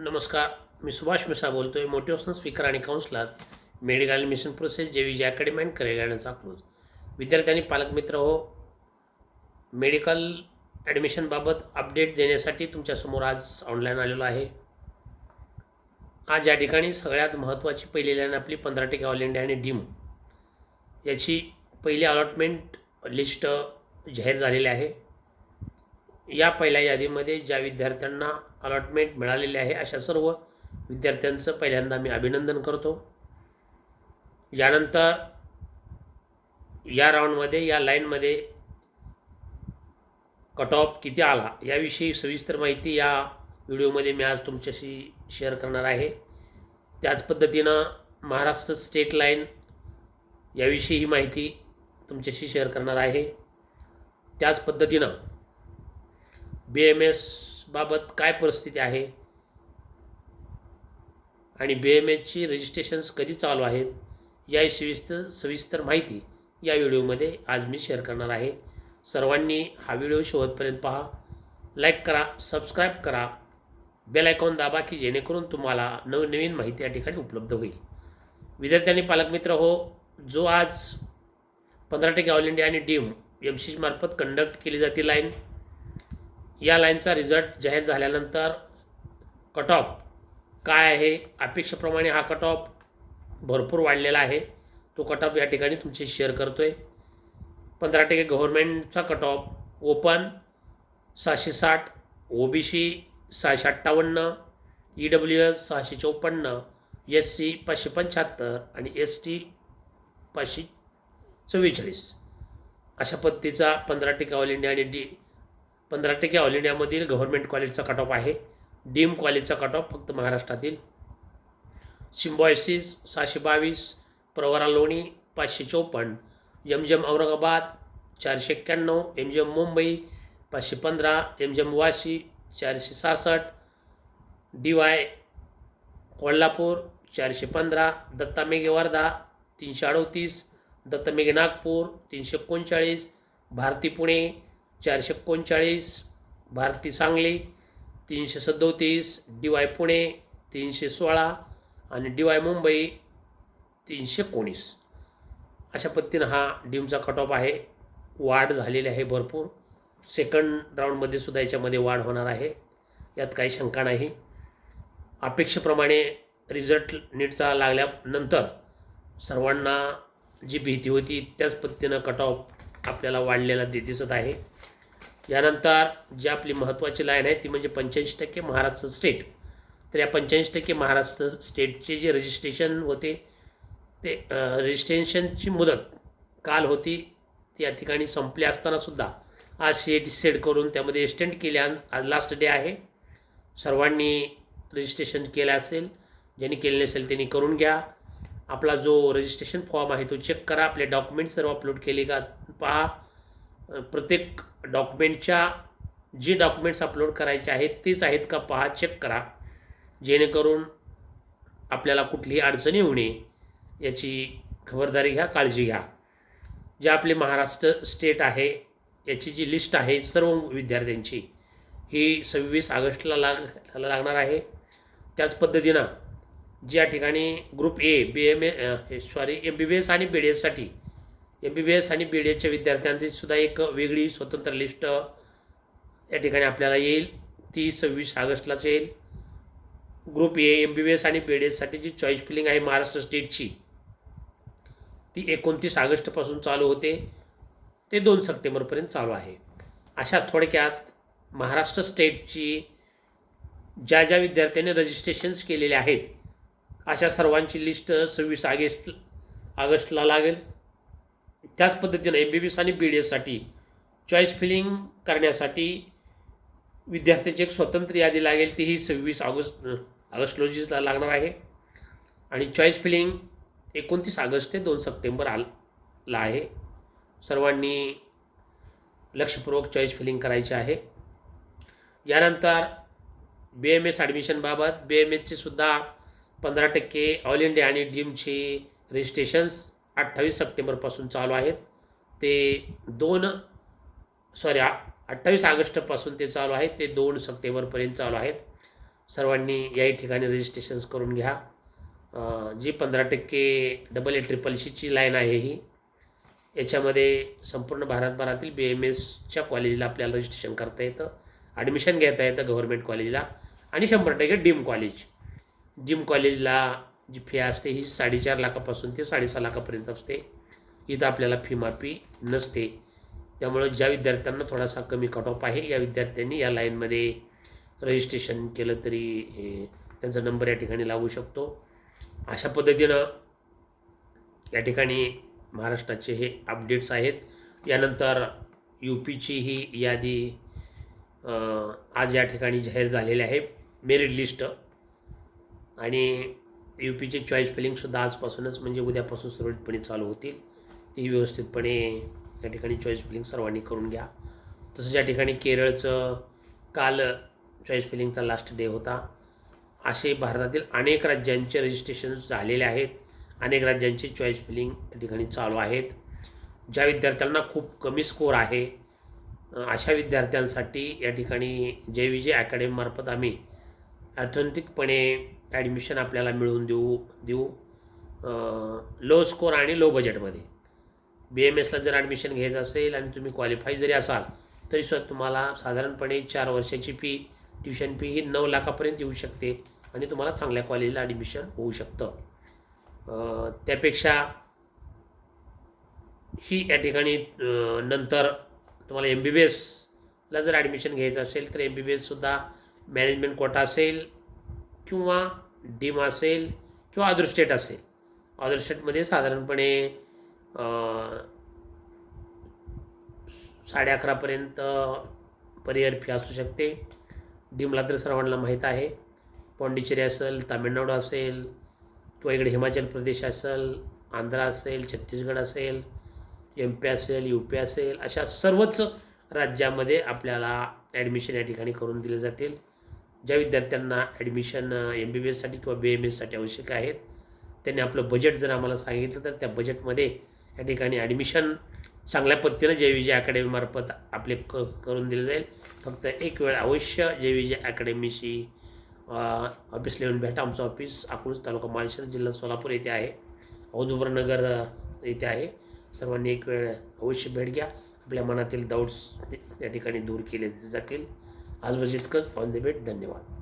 नमस्कार मी सुभाष मिसा बोलतो आहे मोटिवेशनल स्पीकर आणि काउन्सलर मेडिकल मिशन प्रोसेस जे Vijay academy and career guidance across विद्यार्थ्यांनी पालकमित्र हो मेडिकल ॲडमिशनबाबत अपडेट देण्यासाठी तुमच्यासमोर आज ऑनलाईन आलेलो आहे. आज या ठिकाणी सगळ्यात महत्त्वाची पहिली लाईन आपली पंधरा टक्के ऑल इंडिया आणि डीम याची पहिली अलॉटमेंट लिस्ट जाहीर झालेली आहे. या पहिल्या यादीमध्ये ज्या विद्यार्थ्यांना अलॉटमेंट मिळालेले आहे अशा सर्व विद्यार्थ्यांचं पहिल्यांदा मी अभिनंदन करतो. यानंतर या राऊंडमध्ये या लाईनमध्ये कट ऑफ किती आला याविषयी सविस्तर माहिती या व्हिडिओमध्ये मी आज तुमच्याशी शेअर करणार आहे. त्याच पद्धतीनं महाराष्ट्र स्टेट लाईन याविषयी ही माहिती तुमच्याशी शेअर करणार आहे. त्याच पद्धतीनं बी एम एसबाबत काय परिस्थिती आहे? आणि बी एम एसची रजिस्ट्रेशन्स कधी चालू आहेत? या सविस्तर सविस्तर माहिती या व्हिडिओमध्ये आज मी शेअर करणार आहे. सर्वांनी हा व्हिडिओ शेवटपर्यंत पहा. लाईक करा सबस्क्राईब करा. बेल आयकॉन दाबा की जेणेकरून तुम्हाला नवनवीन माहिती या ठिकाणी उपलब्ध होईल. विद्यार्थ्यांनी पालकमित्र हो जो आज पंधरा टक्के ऑल इंडिया आणि डीम एम सीमार्फत कंडक्ट केली जाते लाईन या लाईनचा रिझल्ट जाहीर झाल्यानंतर कट ऑफ काय आहे? अपेक्षेप्रमाणे हा कट ऑफ भरपूर वाढलेला आहे. तो कट ऑफ या ठिकाणी तुमचे शेअर करतो आहे पंधरा टक्के गव्हर्मेंटचा कट ऑफ ओपन सहाशे साठ ओ बी सी सहाशे अठ्ठावन्न ई डब्ल्यू एस सहाशे चौपन्न एस सी पाचशे पंच्याहत्तर आणि एस टी पाचशे चव्वेचाळीस. अशा पद्धतीचा पंधरा टक्के ऑल इंडिया आणि डी पंधरा टक्के ऑल इंडियामधील गव्हर्मेंट कॉलेजचा कट ऑफ आहे. डीम कॉलेजचा कट ऑफ फक्त महाराष्ट्रातील. सिम्बॉयसिस सहाशे बावीस प्रवरा लोणी पाचशे चौपन्न एम जम औरंगाबाद चारशे एक्क्याण्णव एम जम मुंबई पाचशे पंधरा एम जम वाशी चारशे सहासष्ट डी वाय कोल्हापूर चारशे पंधरा दत्ता मेघे वर्धा तीनशे अडतीस दत्ता मेघे नागपूर तीनशे एकोणचाळीस भारती पुणे चारशे एकोणचाळीस भारती सांगली तीनशे सदोतीस डी वाय पुणे तीनशे सोळा आणि डी वाय मुंबई तीनशे एकोणीस. अशा पद्धतीनं हा डीमचा कट ऑफ आहे. वाढ झालेली आहे भरपूर. सेकंड राऊंडमध्ये सुद्धा याच्यामध्ये वाढ होणार आहे. यात काही शंका नाही. अपेक्षेप्रमाणे रिझल्ट नीटचा लागल्यानंतर सर्वांना जी भीती होती त्याच पद्धतीनं कट ऑफ आपल्याला वाढलेला दिसत आहे. यानंतर जी आपली महत्त्वाची लाईन आहे ती म्हणजे पंच्याऐंशी टक्के महाराष्ट्र स्टेट तर या पंच्याऐंशी टक्के महाराष्ट्र स्टेटचे जे रजिस्ट्रेशन होते ते रजिस्ट्रेशनची मुदत काल होती ती या ठिकाणी संपली असतानासुद्धा आज शेट सेट करून त्यामध्ये एक्सटेंड केल्या आज लास्ट डे आहे. सर्वांनी रजिस्ट्रेशन केलं असेल ज्यांनी केले नसेल त्यांनी करून घ्या. आपला जो रजिस्ट्रेशन फॉर्म आहे तो चेक करा. आपले डॉक्युमेंट सर्व अपलोड केले का पहा. प्रत्येक डॉक्युमेंटच्या जी डॉक्युमेंट्स अपलोड करायचे आहेत तेच आहेत का? पहा चेक करा. जेणेकरून आपल्याला कुठलीही अडचणी येऊ नये याची खबरदारी घ्या काळजी घ्या. जे आपले महाराष्ट्र स्टेट आहे याची जी लिस्ट आहे सर्व विद्यार्थ्यांची ही सव्वीस ऑगस्टला लाग लागणार आहे. त्याच पद्धतीनं ज्या ठिकाणी group A B M A sorry M B B S आणि बी डी एससाठी एम बी बी एस आणि बी डी एसच्या विद्यार्थ्यांची सुद्धा एक वेगळी स्वतंत्र लिस्ट या ठिकाणी आपल्याला येईल. ती सव्वीस ऑगस्टलाच येईल. Group A M B B S आणि बी डी एससाठी जी चॉईस फिलिंग आहे महाराष्ट्र स्टेटची ती एकोणतीस ऑगस्टपासून चालू होते. ते दोन सप्टेंबरपर्यंत चालू आहे. अशा थोडक्यात महाराष्ट्र स्टेटची ज्या ज्या विद्यार्थ्यांनी रजिस्ट्रेशन्स केलेले आहेत अशा सर्वांची लिस्ट सव्वीस ऑगस्ट ऑगस्टला लागेल. त्याच पद्धतीनं एम बी बी एस आणि बी डी एससाठी चॉईस फिलिंग करण्यासाठी विद्यार्थ्यांची एक स्वतंत्र यादी लागेल. ती ही सव्वीस ऑगस्ट ऑगस्ट रोजीला लागणार आहे. आणि चॉईस फिलिंग एकोणतीस ऑगस्ट ते दोन सप्टेंबर आला आहे. सर्वांनी लक्षपूर्वक चॉईस फिलिंग करायचे आहे. यानंतर बी एम एस ॲडमिशनबाबत बी एम एसचे सुद्धा पंधरा टक्के ऑल इंडिया आणि डीमचे रजिस्ट्रेशन्स अठ्ठावीस सप्टेंबरपासून चालू आहेत. ते दोन सॉरी अठ्ठावीस ऑगस्टपासून ते चालू आहेत. ते दोन सप्टेंबरपर्यंत चालू आहेत. सर्वांनी याही ठिकाणी रजिस्ट्रेशन्स करून घ्या. जी पंधरा टक्के डबल ए ट्रिपल सीची लाईन आहे ही याच्यामध्ये संपूर्ण भारतभरातील बी एम एसच्या कॉलेजला आपल्याला रजिस्ट्रेशन करता येतं. ॲडमिशन घेता येतं गव्हर्मेंट कॉलेजला आणि शंभर टक्के डीम कॉलेज डीम कॉलेजला जी फी असते ही साडेचार लाखापासून ते साडेसहा लाखापर्यंत असते. इथं आपल्याला फी माफी नसते. त्यामुळं ज्या विद्यार्थ्यांना थोडासा कमी कट ऑफ आहे या विद्यार्थ्यांनी या लाईनमध्ये रजिस्ट्रेशन केलं तरी त्यांचा नंबर या ठिकाणी लागू शकतो. अशा पद्धतीनं या ठिकाणी महाराष्ट्राचे हे अपडेट्स आहेत. यानंतर यू पीची ही यादी आज या ठिकाणी जाहीर झालेली आहे. मेरिट लिस्ट आणि यू पीचे चॉईस फिलिंगसुद्धा आजपासूनच म्हणजे उद्यापासून सुरळीतपणे चालू होतील. ती व्यवस्थितपणे या ठिकाणी चॉईस फिलिंग सर्वांनी करून घ्या. तसंच या ठिकाणी केरळचं काल चॉईस फिलिंगचा लास्ट डे होता. असे भारतातील अनेक राज्यांचे रजिस्ट्रेशन झालेले आहेत. अनेक राज्यांचे चॉईस फिलिंग या ठिकाणी चालू आहेत. ज्या विद्यार्थ्यांना खूप कमी स्कोर आहे अशा विद्यार्थ्यांसाठी या ठिकाणी जय विजय अकॅडमीमार्फत आम्ही ॲथेंटिकपणे ॲडमिशन आपल्याला मिळवून देऊ देऊ. लो स्कोर आणि लो बजेटमध्ये बी एम एसला जर ॲडमिशन घ्यायचं असेल आणि तुम्ही क्वालिफाय जरी असाल तरीसुद्धा तुम्हाला साधारणपणे चार वर्षाची फी ट्युशन फी ही नऊ लाखापर्यंत येऊ शकते आणि तुम्हाला चांगल्या कॉलेजला ॲडमिशन होऊ शकतं. त्यापेक्षा ही या ठिकाणी नंतर तुम्हाला एम बी बी एसला जर ॲडमिशन घ्यायचं असेल तर एम बी बी एससुद्धा मॅनेजमेंट कोटा असेल किंवा डीम असेल किंवा अदर स्टेट असेल. अदर स्टेटमध्ये साधारणपणे साडे अकरापर्यंत पर फी असू शकते. डीमला तर सर्वांना माहीत आहे. पाँडिचेरी असेल तामिळनाडू असेल किंवा इकडे हिमाचल प्रदेश असेल आंध्रा असेल छत्तीसगड असेल एम पी असेल यू पी असेल अशा सर्वच राज्यामध्ये आपल्याला ॲडमिशन या ठिकाणी करून दिले जातील. ज्या विद्यार्थ्यांना ॲडमिशन एम बी बी एससाठी किंवा बी एम एससाठी आवश्यक आहेत त्यांनी आपलं बजेट जर आम्हाला सांगितलं तर त्या बजेटमध्ये या ठिकाणी ॲडमिशन चांगल्या पद्धतीनं जे विजय अकॅडमीमार्फत आपले क करून दिले जाईल. फक्त एक वेळ अवश्य जे विजय अकॅडमीशी ऑफिसला येऊन भेटा. आमचं ऑफिस अकलूज तालुका माळशेर जिल्हा सोलापूर येथे आहे. औदुबरनगर येथे आहे. सर्वांनी एक वेळ अवश्य भेट घ्या. आपल्या मनातील डाऊट्स या ठिकाणी दूर केले जातील. आजवर इतकंच ऑल द बेट धन्यवाद.